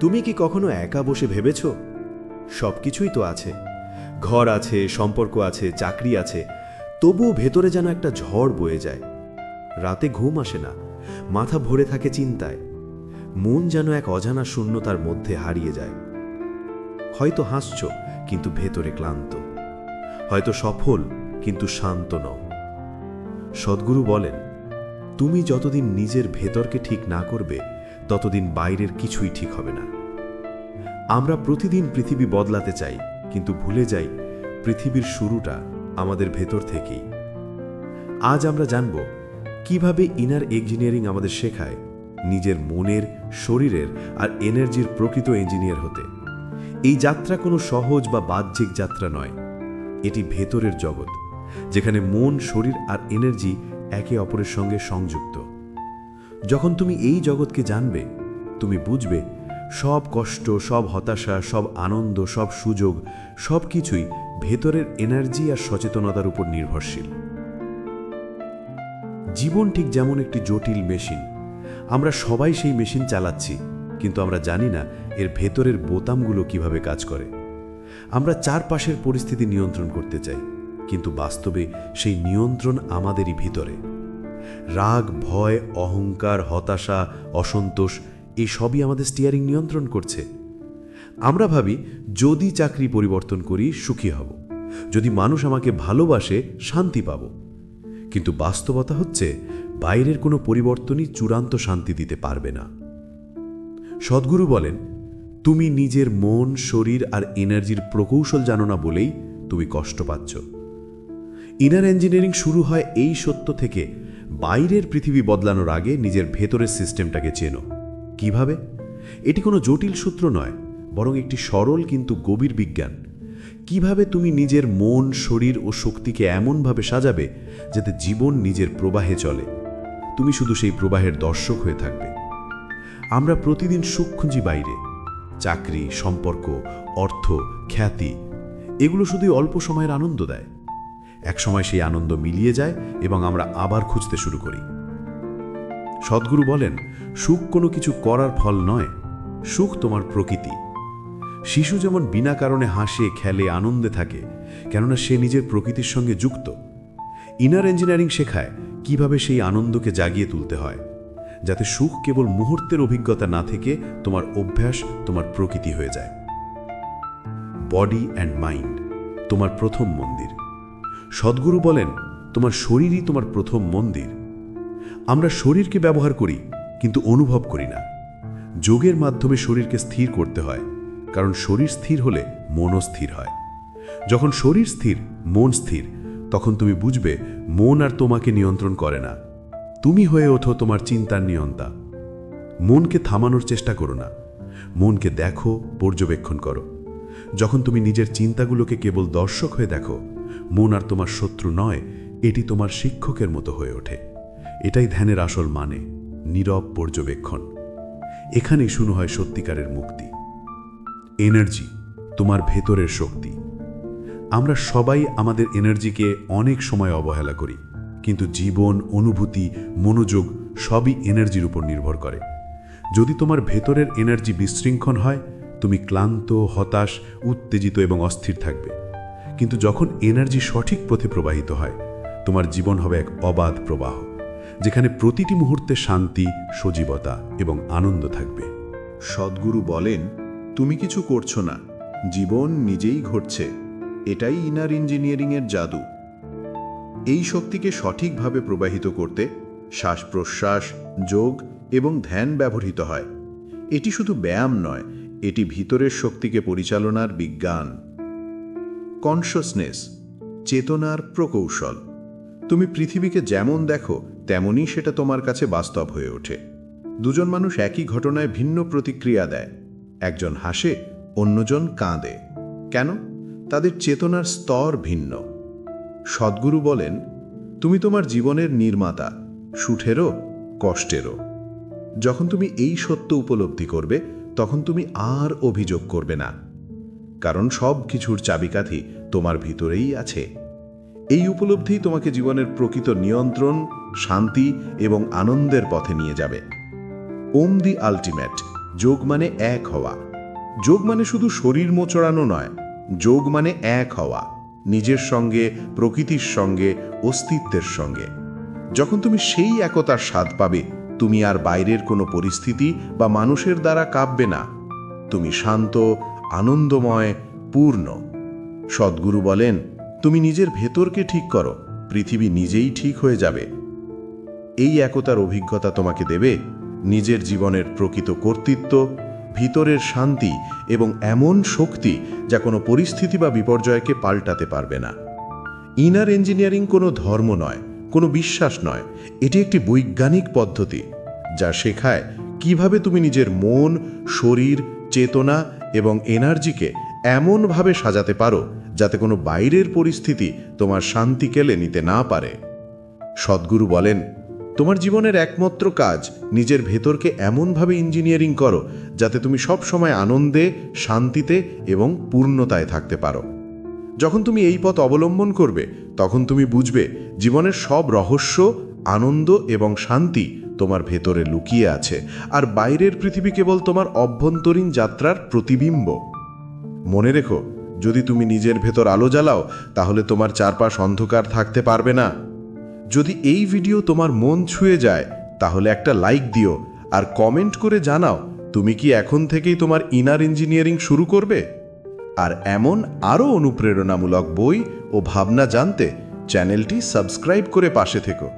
তুমি কি কখনো একা বসে ভেবেছ? সব কিছুই তো আছে। ঘর আছে, সম্পর্ক আছে, চাকরি আছে, তবুও ভেতরে যেন একটা ঝড় বয়ে যায়। রাতে ঘুম আসে না, মাথা ভরে থাকে চিন্তায়। মন যেন এক অজানা শূন্যতার মধ্যে হারিয়ে যায়। হয়তো হাসছ, কিন্তু ভেতরে ক্লান্ত। হয়তো সফল, কিন্তু শান্ত নও। সদ্গুরু বলেন, তুমি যতদিন নিজের ভেতরকে ঠিক না করবে ততদিন বাইরের কিছুই ঠিক হবে না। আমরা প্রতিদিন পৃথিবী বদলাতে চাই, কিন্তু ভুলে যাই পৃথিবীর শুরুটা আমাদের ভেতর থেকেই। আজ আমরা জানব কীভাবে ইনার ইঞ্জিনিয়ারিং আমাদের শেখায় নিজের মনের, শরীরের আর এনার্জির প্রকৃত ইঞ্জিনিয়ার হতে। এই যাত্রা কোনো সহজ বা বাহ্যিক যাত্রা নয়। এটি ভেতরের জগৎ, যেখানে মন, শরীর আর এনার্জি একে অপরের সঙ্গে সংযুক্ত। যখন তুমি এই জগৎকে জানবে, তুমি বুঝবে সব কষ্ট, সব হতাশা, সব আনন্দ, সব সুযোগ, সব কিছুই ভেতরের এনার্জি আর সচেতনতার উপর নির্ভরশীল। জীবন ঠিক যেমন একটি জটিল মেশিন আমরা সবাই সেই মেশিন চালাচ্ছি, কিন্তু আমরা জানি না এর ভেতরের বোতামগুলো কীভাবে কাজ করে। আমরা চারপাশের পরিস্থিতি নিয়ন্ত্রণ করতে চাই, কিন্তু বাস্তবে সেই নিয়ন্ত্রণ আমাদেরই ভিতরে। রাগ, ভয়, অহংকার, হতাশা, অসন্তোষ এই সবই আমাদের স্টিয়ারিং নিয়ন্ত্রণ করছে। আমরা ভাবি, যদি চাকরি পরিবর্তন করি, সুখী হব। যদি মানুষ আমাকে ভালোবাসে, শান্তি পাব। কিন্তু বাস্তবতা হচ্ছে, বাইরের কোনো পরিবর্তনই চূড়ান্ত শান্তি দিতে পারবে না। সদ্গুরু বলেন, তুমি নিজের মন, শরীর আর এনার্জির প্রকৌশল জানো না বলেই তুমি কষ্ট পাচ্ছ। ইনার ইঞ্জিনিয়ারিং শুরু হয় এই সত্য থেকে বাইরের পৃথিবী বদলানোর আগে নিজের ভেতরের সিস্টেমটাকে চেনো। কীভাবে? এটি কোনো জটিল সূত্র নয়, বরং একটি সরল কিন্তু গভীর বিজ্ঞান। কীভাবে তুমি নিজের মন, শরীর ও শক্তিকে এমনভাবে সাজাবে যাতে জীবন নিজের প্রবাহে চলে? তুমি শুধু সেই প্রবাহের দর্শক হয়ে থাকবে। আমরা প্রতিদিন সুখ খুঁজি বাইরে। চাকরি, সম্পর্ক, অর্থ, খ্যাতি, এগুলো শুধুই অল্প সময়ের আনন্দ দেয়। একসময় সেই আনন্দ মিলিয়ে যায় এবং আমরা আবার খুঁজতে শুরু করি। সদ্গুরু বলেন, সুখ কোনো কিছু করার ফল নয়, সুখ তোমার প্রকৃতি। শিশু যেমন বিনা কারণে হাসে, খেলে, আনন্দে থাকে, কেননা সে নিজের প্রকৃতির সঙ্গে যুক্ত। ইনার ইঞ্জিনিয়ারিং শেখায় কীভাবে সেই আনন্দকে জাগিয়ে তুলতে হয়, যাতে সুখ কেবল মুহূর্তের অভিজ্ঞতা না থেকে তোমার অভ্যাস, তোমার প্রকৃতি হয়ে যায়। বডি অ্যান্ড মাইন্ড তোমার প্রথম মন্দির। সদ্গুরু বলেন, তোমার শরীরই তোমার প্রথম মন্দির। আমরা শরীরকে ব্যবহার করি, কিন্তু অনুভব করি না। যোগের মাধ্যমে শরীরকে স্থির করতে হয়, কারণ শরীর স্থির হলে মনও স্থির হয়। যখন শরীর স্থির, মন স্থির, তখন তুমি বুঝবে, মন আর তোমাকে নিয়ন্ত্রণ করে না। তুমি হয়ে ওঠো তোমার চিন্তার নিয়ন্তা। মনকে থামানোর চেষ্টা করো না। মনকে দেখো, পর্যবেক্ষণ করো। যখন তুমি নিজের চিন্তাগুলোকে কেবল দর্শক হয়ে দেখো মন আর তোমার শত্রু নয়, এটি তোমার শিক্ষকের মতো হয়ে ওঠে। এটাই ধ্যানের আসল মানে নীরব পর্যবেক্ষণ। এখানেই শুরু হয় সত্যিকারের মুক্তি। এনার্জি, তোমার ভেতরের শক্তি। আমরা সবাই আমাদের এনার্জিকে অনেক সময় অবহেলা করি, কিন্তু জীবন, অনুভূতি, মনোযোগ সবই এনার্জির উপর নির্ভর করে। যদি তোমার ভেতরের এনার্জি বিশৃঙ্খল হয়, তুমি ক্লান্ত, হতাশ, উত্তেজিত এবং অস্থির থাকবে। কিন্তু যখন এনার্জি সঠিক পথে প্রবাহিত হয়, তোমার জীবন হবে এক অবাধ প্রবাহ, যেখানে প্রতিটি মুহূর্তে শান্তি, সজীবতা এবং আনন্দ থাকবে। সদ্গুরু বলেন, তুমি কিছু করছ না, জীবন নিজেই ঘটছে, এটাই ইনার ইঞ্জিনিয়ারিংয়ের জাদু। এই শক্তিকে সঠিকভাবে প্রবাহিত করতে শ্বাস প্রশ্বাস যোগ এবং ধ্যান ব্যবহৃত হয়। এটি শুধু ব্যায়াম নয়, এটি ভিতরের শক্তিকে পরিচালনার বিজ্ঞান। কনসিয়াসনেস চেতনার প্রকৌশল। তুমি পৃথিবীকে যেমন দেখো, তেমনই সেটা তোমার কাছে বাস্তব হয়ে ওঠে। দুজন মানুষ একই ঘটনায় ভিন্ন প্রতিক্রিয়া দেয়। একজন হাসে, অন্যজন কাঁদে। কেন? তাদের চেতনার স্তর ভিন্ন। সদ্গুরু বলেন, তুমি তোমার জীবনের নির্মাতা, সুঠেরও, কষ্টেরও। যখন তুমি এই সত্য উপলব্ধি করবে, তখন তুমি আর অভিযোগ করবে না। কারণ সব কিছুর চাবিকাঠি তোমার ভিতরেই আছে। এই উপলব্ধি তোমাকে জীবনের প্রকৃত নিয়ন্ত্রণ, শান্তি এবং আনন্দের পথে নিয়ে যাবে। ওম দি আলটিমেট, যোগ মানে এক হওয়া। যোগ মানে শুধু শরীর মোচড়ানো নয়, যোগ মানে এক হওয়া, নিজের সঙ্গে, প্রকৃতির সঙ্গে, অস্তিত্বের সঙ্গে। যখন তুমি সেই একতার স্বাদ পাবে, তুমি আর বাইরের কোনো পরিস্থিতি বা মানুষের দ্বারা কাঁপবে না। তুমি শান্ত আনন্দময়, পূর্ণ। সদ্গুরু বলেন, তুমি নিজের ভেতরকে ঠিক করো, পৃথিবী নিজেই ঠিক হয়ে যাবে। এই একতার অভিজ্ঞতা তোমাকে দেবে নিজের জীবনের প্রকৃত কর্তৃত্ব, ভিতরের শান্তি এবং এমন শক্তি যা কোনো পরিস্থিতি বা বিপর্যয়কে পাল্টাতে পারবে না। ইনার ইঞ্জিনিয়ারিং কোনো ধর্ম নয়, কোনো বিশ্বাস নয়। এটি একটি বৈজ্ঞানিক পদ্ধতি যা শেখায় কীভাবে তুমি নিজের মন, শরীর, চেতনা এবং এনার্জিকে এমনভাবে সাজাতে পারো যাতে কোনো বাইরের পরিস্থিতি তোমার শান্তি কেলে নিতে না পারে। সদ্গুরু বলেন, তোমার জীবনের একমাত্র কাজ নিজের ভেতরকে এমনভাবে ইঞ্জিনিয়ারিং করো যাতে তুমি সব সময় আনন্দে, শান্তিতে এবং পূর্ণতায় থাকতে পারো। যখন তুমি এই পথ অবলম্বন করবে, তখন তুমি বুঝবে জীবনের সব রহস্য, আনন্দ এবং শান্তি তোমার ভেতরে লুকিয়ে আছে, আর বাইরের পৃথিবী কেবল তোমার অভ্যন্তরীণ যাত্রার প্রতিবিম্ব। মনে রেখো, যদি তুমি নিজের ভেতর আলো জ্বালাও, তাহলে তোমার চারপাশ অন্ধকার থাকতে পারবে না। যদি এই ভিডিও তোমার মন ছুঁয়ে যায়, তাহলে একটা লাইক দিও, আর কমেন্ট করে জানাও, তুমি কি এখন থেকেই তোমার ইনার ইঞ্জিনিয়ারিং শুরু করবে? আর এমন আরও অনুপ্রেরণামূলক বই ও ভাবনা জানতে চ্যানেলটি সাবস্ক্রাইব করে পাশে থেকো।